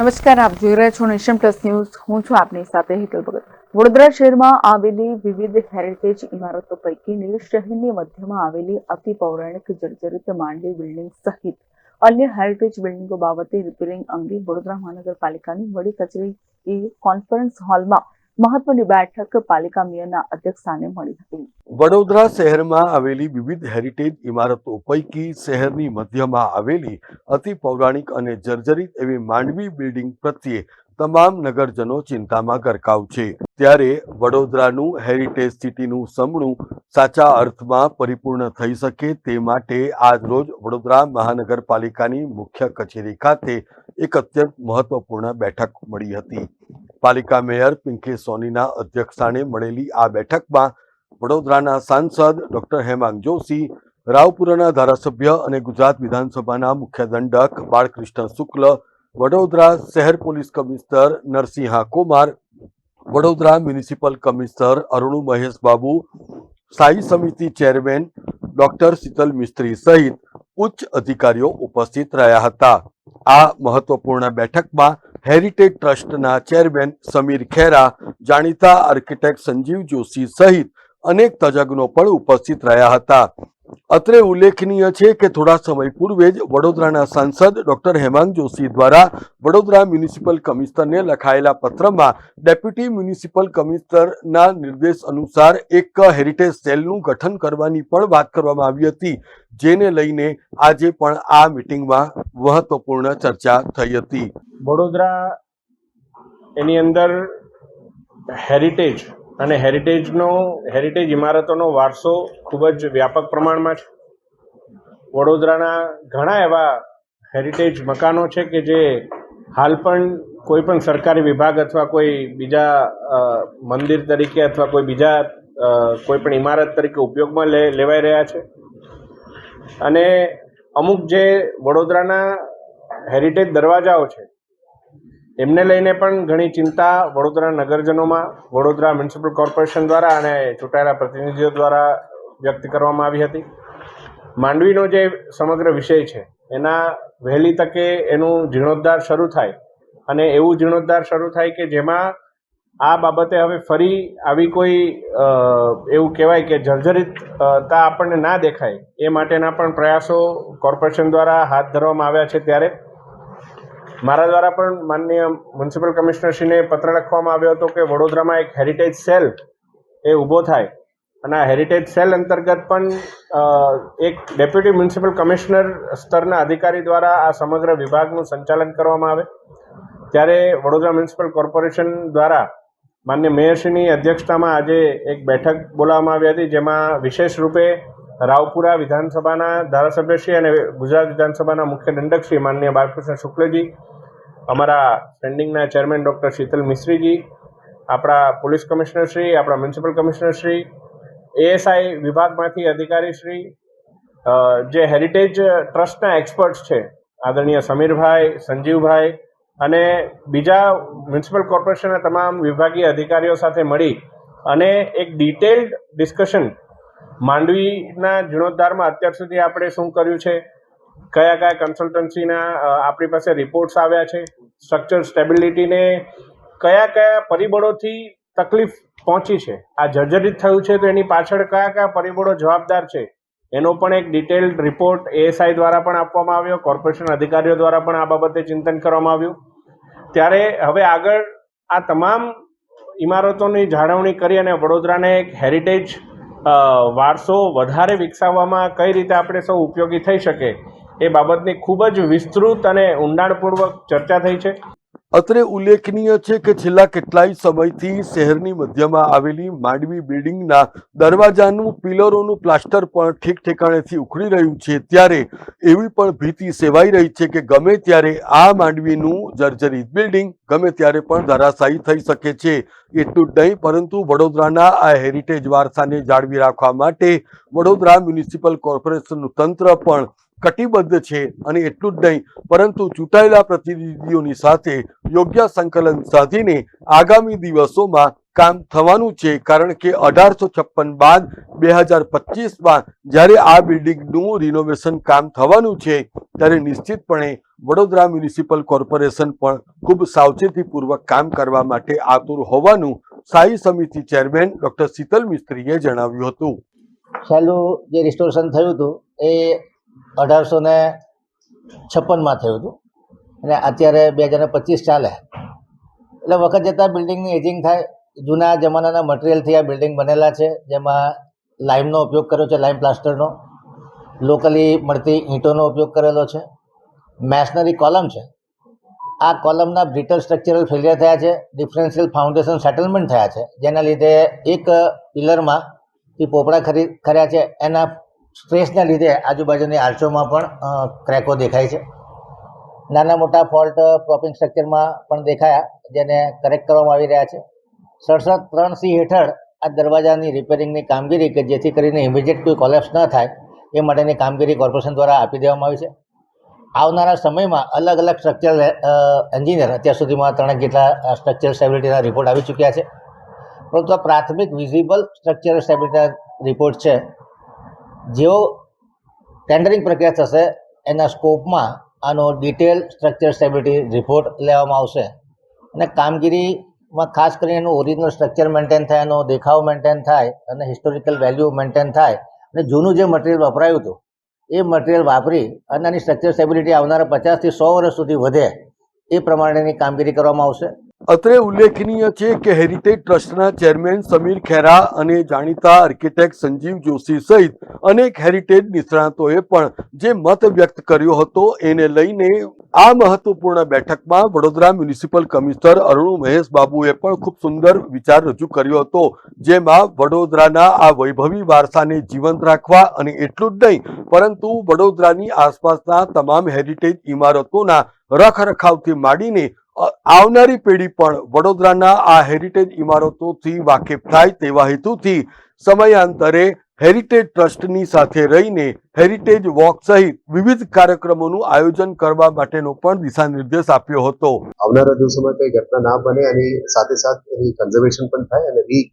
નમસ્કાર, આપ જોઈ રહ્યા છો નેશન પ્લસ ન્યૂઝ. હું છું આપની સાથે હિતલ ભગત. વડોદરા શહેરમાં આવેલી વિવિધ હેરિટેજ ઇમારતો પૈકીની શહેરની મધ્યમાં આવેલી અતિ પૌરાણિક જર્જરિત માંડવી બિલ્ડિંગ સહિત અન્ય હેરિટેજ બિલ્ડિંગો બાબતે રિપેરિંગ અંગે વડોદરા મહાનગરપાલિકાની વડી કચેરી કોન્ફરન્સ હોલમાં મહત્વની બેઠક પાલિકા મેયરના અધ્યક્ષસ્થાને મળી હતી. વડોદરા શહેરમાં આવેલી વિવિધ હેરિટેજ ઇમારતો પૈકી શહેરની મધ્યમાં આવેલી અતિ પૌરાણિક અને જર્જરિત એવી માંડવી બિલ્ડિંગ પ્રત્યે તમામ નગરજનો ચિંતામાં ગરકાવ છે. ત્યારે વડોદરાનું હેરિટેજ સિટીનું સમણું સાચા અર્થમાં પરિપૂર્ણ થઈ શકે તે માટે આજરોજ વડોદરા મહાનગરપાલિકાની મુખ્ય કચેરી ખાતે એક અત્યંત મહત્વપૂર્ણ બેઠક મળી હતી. પાલિકા મેયર પિંકી સોનીના અધ્યક્ષસ્થાને મળેલી આ બેઠકમાં વડોદરાના સાંસદ ડોક્ટર હેમાંગ જોશી, રાવપુરાના ધારાસભ્ય અને ગુજરાત વિધાનસભાના મુખ્ય દંડક બાળકૃષ્ણ શુક્લ, વડોદરા શહેર police commissioner Narasimha Kumar, Vadodara municipal commissioner Arun Mahesh Babu, સ્થાયી સમિતિ ચેરમેન ડોક્ટર શીતલ મિસ્ત્રી સહિત ઉચ્ચ અધિકારીઓ ઉપસ્થિત રહ્યા હતા. આ મહત્વપૂર્ણ બેઠકમાં હેરિટેજ ટ્રસ્ટના ચેરમેન સમીર ખેરા જાણીતા આર્કિટેક્ટ સંજીવ જોશી સહિત અનેક તજજ્ઞો પણ ઉપસ્થિત રહ્યા હતા. અત્રે ઉલ્લેખનીય છે કે થોડા સમય પૂર્વે જ વડોદરાના સાંસદ ડોક્ટર હેમાંગ જોશી દ્વારા વડોદરા મ્યુનિસિપલ કમિશનરને લખાયેલા પત્રમાં ડેપ્યુટી મ્યુનિસિપલ કમિશનરના નિર્દેશ અનુસાર એક હેરિટેજ સેલનું ગઠન કરવાની પણ વાત કરવામાં આવી હતી, જેને લઈને આજે પણ આ મિટિંગમાં મહત્વપૂર્ણ ચર્ચા થઈ હતી. વડોદરા એની અંદર હેરિટેજ અને હેરિટેજનો હેરિટેજ ઇમારતોનો વારસો ખૂબ જ વ્યાપક પ્રમાણમાં છે. વડોદરાના ઘણા એવા હેરિટેજ મકાનો છે કે જે હાલ પણ કોઈ પણ સરકારી વિભાગ અથવા કોઈ બીજા મંદિર તરીકે અથવા કોઈ બીજા કોઈ પણ ઇમારત તરીકે ઉપયોગમાં લે, લેવાઈ રહ્યા છે. અને અમુક જે વડોદરાના હેરિટેજ દરવાજાઓ છે એમને લઈને પણ ઘણી ચિંતા વડોદરા નગરજનોમાં, વડોદરા મ્યુનિસિપલ કોર્પોરેશન દ્વારા અને ચૂંટાયેલા પ્રતિનિધિઓ દ્વારા વ્યક્ત કરવામાં આવી હતી. માંડવીનો જે સમગ્ર વિષય છે, એના વહેલી તકે એનું જીર્ણોદ્ધાર શરૂ થાય. અને એવું જીર્ણોદ્ધાર શરૂ થાય કે જેમાં આ બાબતે હવે ફરી આવી કોઈ એવું કહેવાય કે જર્જરિતતા આપણને ના દેખાય, એ માટેના પણ પ્રયાસો કોર્પોરેશન દ્વારા હાથ ધરવામાં આવ્યા છે ત્યારે. મારા દ્વારા પણ માનનીય મ્યુનિસિપલ કમિશનરશ્રીને પત્ર લખવામાં આવ્યો હતો કે વડોદરામાં એક હેરિટેજ સેલ એ ઊભો થાય. અને આ હેરિટેજ સેલ અંતર્ગત પણ એક ડેપ્યુટી મ્યુનિસિપલ કમિશનર સ્તરના અધિકારી દ્વારા આ સમગ્ર વિભાગનું સંચાલન કરવામાં આવે. ત્યારે વડોદરા મ્યુનિસિપલ કોર્પોરેશન દ્વારા માન્ય મેયરશ્રીની અધ્યક્ષતામાં આજે એક બેઠક બોલાવવામાં આવી હતી, જેમાં વિશેષ રૂપે રાવપુરા વિધાનસભાના ધારાસભ્યશ્રી અને ગુજરાત વિધાનસભાના મુખ્ય દંડકશ્રી માનનીય બાલકૃષ્ણ શુક્લજી, અમારા સ્ટેન્ડિંગના ચેરમેન ડૉક્ટર શીતલ મિશ્રીજી, આપણા પોલીસ કમિશનરશ્રી આપણા મ્યુનિસિપલ કમિશનરશ્રી એએસઆઈ વિભાગમાંથી અધિકારીશ્રી જે હેરિટેજ ટ્રસ્ટના એક્સપર્ટ્સ છે, આદરણીય સમીરભાઈ, સંજીવભાઈ અને બીજા મ્યુનિસિપલ કોર્પોરેશનના તમામ વિભાગીય અધિકારીઓ સાથે મળી અને એક ડિટેલ્ડ ડિસ્કશન માંડવીના જીર્ણોદ્ધારમાં અત્યાર સુધી આપણે શું કર્યું છે? કયા કયા કન્સલ્ટન્સીના આપણી પાસે રિપોર્ટ્સ આવ્યા છે? સ્ટ્રક્ચર સ્ટેબિલિટીને કયા કયા પરિબળોથી તકલીફ પહોંચી છે? આ જર્જરિત થયું છે તો એની પાછળ કયા કયા પરિબળો જવાબદાર છે? એનો પણ એક ડિટેલ્ડ રિપોર્ટ એએસઆઈ દ્વારા પણ આપવામાં આવ્યો કોર્પોરેશન અધિકારીઓ દ્વારા પણ આ બાબતે ચિંતન કરવામાં આવ્યું. ત્યારે હવે આગળ આ તમામ ઇમારતોની જાળવણી કરી અને વડોદરાને એક હેરિટેજ વારસો વધારે વિકસાવવામાં કઈ રીતે આપણે સૌ ઉપયોગી થઈ શકે એ બાબતની ખૂબ જ વિસ્તૃત અને ઊંડાણપૂર્વક ચર્ચા થઈ છે. અત્રે ઉલ્લેખનીય છે કે છેલ્લા કેટલાય સમયથી શહેરની મધ્યમાં આવેલી માંડવી બિલ્ડિંગના દરવાજાનું, પિલરોનું પ્લાસ્ટર પણ ઠીક ઠેકાણેથી ઉખડી રહ્યું છે. ત્યારે એવી પણ ભીતિ સેવાઈ રહી છે કે ગમે ત્યારે આ માંડવીનું જર્જરિત બિલ્ડિંગ ગમે ત્યારે પણ ધરાશાયી થઈ શકે છે. એટલું નહીં, પરંતુ વડોદરાના આ હેરિટેજ વારસાને જાળવી રાખવા માટે વડોદરા મ્યુનિસિપલ કોર્પોરેશનનું તંત્ર પણ કટિબદ્ધ છે અને એટલું જ નહીં, પરંતુ ચૂંટાયેલા પ્રતિનિધિઓની સાથે યોગ્ય સંકલન સાધીને આગામી દિવસોમાં કામ થવાનું છે, કારણ કે અઢારસો છપ્પન બાદ બે હજાર પચીસમાં જ્યારે આ બિલ્ડિંગનું રિનોવેશન કામ થવાનું છે, ત્યારે નિશ્ચિતપણે વડોદરા મ્યુનિસિપલ કોર્પોરેશન પણ ખૂબ સાવચેતીપૂર્વક કામ કરવા માટે આતુર હોવાનું સ્થાયી સમિતિ ચેરમેન ડોક્ટર શીતલ મિસ્ત્રીએ જણાવ્યું હતું. છેલ્લું જે રિસ્ટોરેશન થયું હતું, એ અઢારસો ને છપ્પનમાં થયું હતું. અને અત્યારે બે હજાર પચીસ ચાલે. એટલે વખત જતાં બિલ્ડિંગની એજિંગ થાય. જૂના જમાનાના મટીરિયલથી આ બિલ્ડિંગ બનેલા છે, જેમાં લાઇમનો ઉપયોગ કર્યો છે લાઇમ પ્લાસ્ટરનો. લોકલી મળતી ઈંટોનો ઉપયોગ કરેલો છે. મેશનરી કોલમ છે. આ કોલમના બ્રિટલ સ્ટ્રક્ચરલ ફેલિયર થયા છે. ડિફરન્શિયલ ફાઉન્ડેશન સેટલમેન્ટ થયા છે. જેના લીધે એક પિલરમાં એ પોપડા ખરી, ખર્યા છે. એના સ્ટ્રેસના લીધે આજુબાજુની આર્ચોમાં પણ ક્રેકો દેખાય છે. નાના મોટા ફોલ્ટ પ્રોપિંગ સ્ટ્રક્ચરમાં પણ દેખાયા, જેને કરેક્ટ કરવામાં આવી રહ્યા છે. સડસઠ ત્રણ સી હેઠળ આ દરવાજાની રિપેરિંગની કામગીરી કે જેથી કરીને ઇમિડિયેટ કોઈ કોલેપ્સ ન થાય, એ માટેની કામગીરી કોર્પોરેશન દ્વારા આપી દેવામાં આવી છે. આવનારા સમયમાં અલગ અલગ સ્ટ્રક્ચરલ એન્જિનિયર અત્યાર સુધીમાં ત્રણ જેટલા સ્ટ્રક્ચરલ સ્ટેબિલિટીના રિપોર્ટ આવી ચૂક્યા છે. પરંતુ આ પ્રાથમિક વિઝિબલ સ્ટ્રક્ચરલ સ્ટેબિલિટીના રિપોર્ટ છે. જેવો ટેન્ડરિંગ પ્રક્રિયા થશે, એના સ્કોપમાં આનો ડિટેલ સ્ટ્રક્ચર સ્ટેબિલિટી રિપોર્ટ લેવામાં આવશે. અને કામગીરીમાં ખાસ કરીને એનું ઓરિજિનલ સ્ટ્રક્ચર મેન્ટેન થાય, એનો દેખાવ મેન્ટેન થાય, અને હિસ્ટોરિકલ વેલ્યુ મેન્ટેન થાય, અને જૂનું જે મટીરિયલ વપરાયું હતું, એ મટીરિયલ વાપરી અને આની સ્ટ્રક્ચર સ્ટેબિલિટી આવનારા પચાસથી સો વર્ષ સુધી વધે, એ પ્રમાણેની કામગીરી કરવામાં આવશે. અત્રે ઉલ્લેખનીય છે કે હેરિટેજ ટ્રસ્ટના ચેરમેન સમીર ખેરા અને જાણીતા આર્કિટેક્ટ સંજીવ જોશી સહિત અનેક હેરિટેજ નિષ્ણાતોએ પણ જે મત વ્યક્ત કર્યો હતો એને લઈને આ મહત્વપૂર્ણ બેઠકમાં વડોદરા મ્યુનિસિપલ કમિશનર અરુણ મહેશ બાબુએ પણ ખૂબ સુંદર વિચાર રજૂ કર્યો હતો, જેમાં વડોદરાના આ વૈભવી વારસાને જીવંત રાખવા અને એટલું જ નહીં, પરંતુ વડોદરાની આસપાસના તમામ હેરિટેજ ઇમારતોના રખરખાવથી માંડીને આવનારી પેઢી પણ વડોદરાના આ હેરિટેજ ઇમારતોથી વાકેફ થાય તેવા હેતુથી સમયાંતરે હેરિટેજ ટ્રસ્ટની સાથે રહીને હેરિટેજ વોક સહિત વિવિધ કાર્યક્રમોનું આયોજન કરવા માટેનો પણ દિશા નિર્દેશ આપ્યો હતો. આવનારા દિવસોમાં કઈ ઘટના ના બને અને સાથે સાથે એની કન્ઝર્વેશન પણ થાય અને રી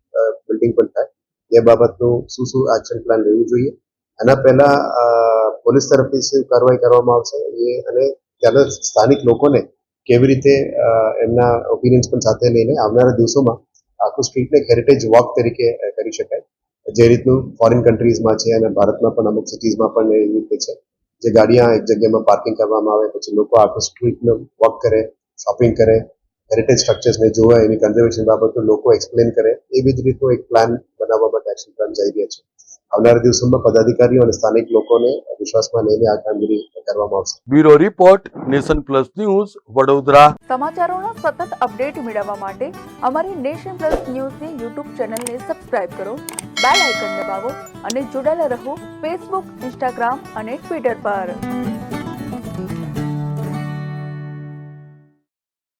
બિલ્ડિંગ પણ થાય. એ બાબતનું શું શું એક્શન પ્લાન લેવું જોઈએ? આના પહેલા પોલીસ તરફથી શું કાર્યવાહી કરવામાં આવશે? એ અને ત્યાંના સ્થાનિક લોકોને કેવી રીતે એમના ઓપિનિયન્સ પણ સાથે લઈને આવનારા દિવસોમાં આખું સ્ટ્રીટને હેરિટેજ વોક તરીકે કરી શકાય. જે રીતનું ફોરેન કન્ટ્રીઝમાં છે અને ભારતમાં પણ, અમુક સિટીઝમાં પણ એવી રીતે છે. જે ગાડીਆਂ એક જગ્યામાં પાર્કિંગ કરવામાં આવે, પછી લોકો આખું સ્ટ્રીટને વોક કરે શોપિંગ કરે હેરિટેજ સ્ટ્રક્ચર્સને જોવે, એની કન્ઝર્વેશન બાબતો લોકો એક્સપ્લેન કરે, એવી જ રીતનું એક પ્લાન બનાવવા માટે એક્શન પ્લાન જઈ રહ્યા છે. આવનારા દિવસોમાં પદાધિકારીઓ અને સ્થાનિક લોકોને વિશ્વાસમાં લઈને આ કામગીરી કરવામાં આવશે. Bureau report nation plus news Vadodara. સમાચારોનો સતત અપડેટ મેળવવા માટે અમારી નેશન પ્લસ ન્યૂઝની યુટ્યુબ ચેનલને સબસ્ક્રાઇબ કરો બેલ આઇકન દબાવો અને જોડાયેલા રહો ફેસબુક ઇન્સ્ટાગ્રામ અને ટ્વિટર પર.